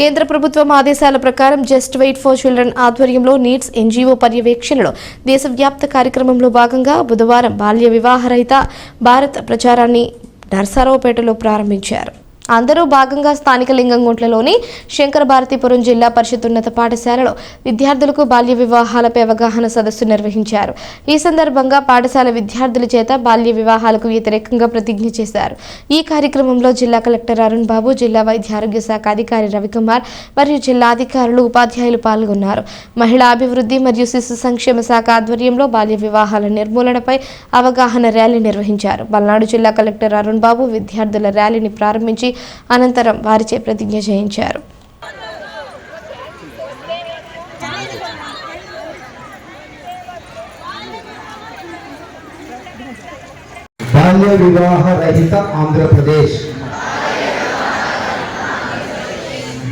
కేంద్ర ప్రభుత్వం ఆదేశాల ప్రకారం జస్ట్ వెయిట్ ఫర్ చిల్డ్రన్ ఆధ్వర్యంలో నీడ్స్ ఎన్జీఓ పర్యవేక్షణలో దేశవ్యాప్త కార్యక్రమంలో భాగంగా బుధవారం బాల్య వివాహరహిత భారత్ ప్రచారాన్ని నర్సారావుపేటలో ప్రారంభించారు. అందరూ భాగంగా స్థానిక లింగంగుంట్లలోని శంకర భారతీపురం జిల్లా పరిషత్ ఉన్నత పాఠశాలలో విద్యార్థులకు బాల్య వివాహాలపై అవగాహన సదస్సు నిర్వహించారు. ఈ సందర్భంగా పాఠశాల విద్యార్థుల చేత బాల్య వివాహాలకు వ్యతిరేకంగా ప్రతిజ్ఞ చేశారు. ఈ కార్యక్రమంలో జిల్లా కలెక్టర్ అరుణ్ బాబు జిల్లా వైద్య ఆరోగ్య శాఖ అధికారి రవికుమార్ మరియు జిల్లా అధికారులు ఉపాధ్యాయులు పాల్గొన్నారు. మహిళా అభివృద్ధి మరియు శిశు సంక్షేమ శాఖ ఆధ్వర్యంలో బాల్య వివాహాల నిర్మూలనపై అవగాహన ర్యాలీ నిర్వహించారు. పల్నాడు జిల్లా కలెక్టర్ అరుణ్ బాబు విద్యార్థుల ర్యాలీని ప్రారంభించి అనంతరం వారిచే ప్రతిజ్ఞ చేయించారు. బాల్య వివాహ రహిత ఆంధ్రప్రదేశ్.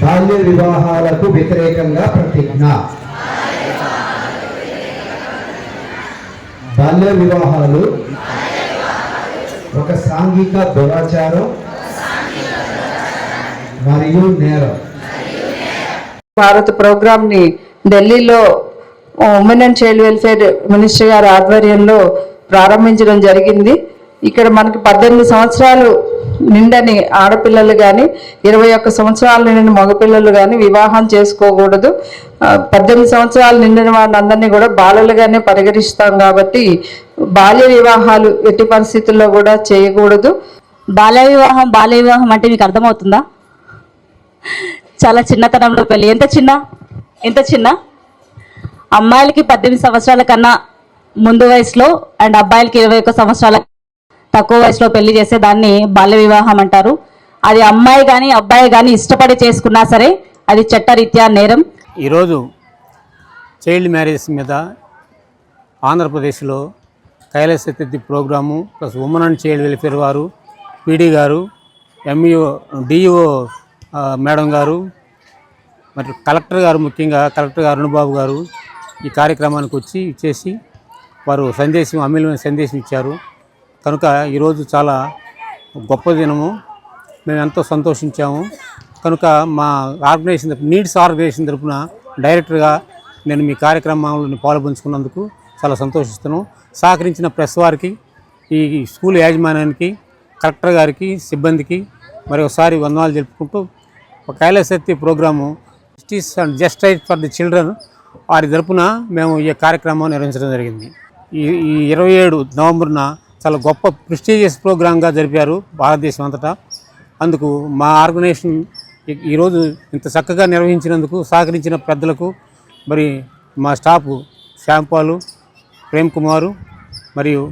బాల్య వివాహాలకు వ్యతిరేకంగా ప్రతిజ్ఞ. బాల్య వివాహాలు ఒక సాంఘిక దురాచారం. మరియు నేరం. భారత్ ప్రోగ్రామ్ని ఢిల్లీలో women and child welfare minister గారి ఆధ్వర్యంలో ప్రారంభించడం జరిగింది. ఇక్కడ మనకి పద్దెనిమిది సంవత్సరాలు నిండని ఆడపిల్లలు కానీ ఇరవై ఒక్క సంవత్సరాలు నిండిన మగపిల్లలు కానీ వివాహం చేసుకోకూడదు. పద్దెనిమిది సంవత్సరాలు నిండిన వాళ్ళందరినీ కూడా బాలలుగానే పరిగణిస్తాం కాబట్టి బాల్య వివాహాలు ఎట్టి పరిస్థితుల్లో కూడా చేయకూడదు. బాల్య వివాహం బాల్య వివాహం అంటే మీకు అర్థమవుతుందా? చాలా చిన్నతనంలో పెళ్ళి. ఎంత చిన్న? ఎంత చిన్న? అమ్మాయిలకి పద్దెనిమిది సంవత్సరాల కన్నా ముందు వయసులో అండ్ అబ్బాయిలకి ఇరవై ఒక్క సంవత్సరాల తక్కువ వయసులో పెళ్ళి చేసే దాన్ని బాల్య వివాహం అంటారు. అది అమ్మాయి కానీ అబ్బాయి కానీ ఇష్టపడి చేసుకున్నా సరే అది చట్టరీత్యా నేరం. ఈరోజు చైల్డ్ మ్యారేజ్ మీద ఆంధ్రప్రదేశ్లో కైలాస తిథి program plus women and child welfare వారు పీడీ గారు ఎంఈఓ డిఈఓ మేడం గారు మరి కలెక్టర్ గారు ముఖ్యంగా కలెక్టర్ గారు అరుణబాబు గారు ఈ కార్యక్రమానికి వచ్చి ఇచ్చేసి వారు సందేశం అమూల్యమైన సందేశం ఇచ్చారు. కనుక ఈరోజు చాలా గొప్ప దినము. మేము ఎంతో సంతోషించాము. కనుక మా ఆర్గనైజేషన్ తరపు- నీడ్స్ ఆర్గనైజేషన్ తరపున డైరెక్టర్గా నేను మీ కార్యక్రమంలో పాల్పంచుకున్నందుకు చాలా సంతోషిస్తున్నాను. సహకరించిన ప్రెస్ వారికి ఈ స్కూల్ యాజమాన్యానికి కలెక్టర్ గారికి సిబ్బందికి మరి ఒకసారి వందనాలు జరుపుకుంటూ కైలాసత్తి program justice and just right for the children వారి తరపున మేము ఈ కార్యక్రమం నిర్వహించడం జరిగింది. ఈ ఈ ఇరవై ఏడు నవంబర్న చాలా గొప్ప ప్రెస్టీజియస్ ప్రోగ్రాంగా జరిపారు భారతదేశం అంతటా. అందుకు మా ఆర్గనైజేషన్ ఈరోజు ఇంత చక్కగా నిర్వహించినందుకు సహకరించిన పెద్దలకు మరి మా స్టాఫ్ శ్యాంపాలు ప్రేమ్ కుమారు మరియు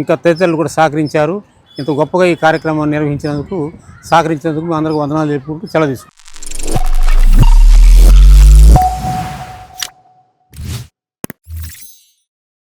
ఇంకా తదితరులు కూడా సహకరించారు. ఇంత గొప్పగా ఈ కార్యక్రమాన్ని నిర్వహించినందుకు సహకరించినందుకు మా అందరికీ వందనాలు చెప్పుకుంటూ సెలవు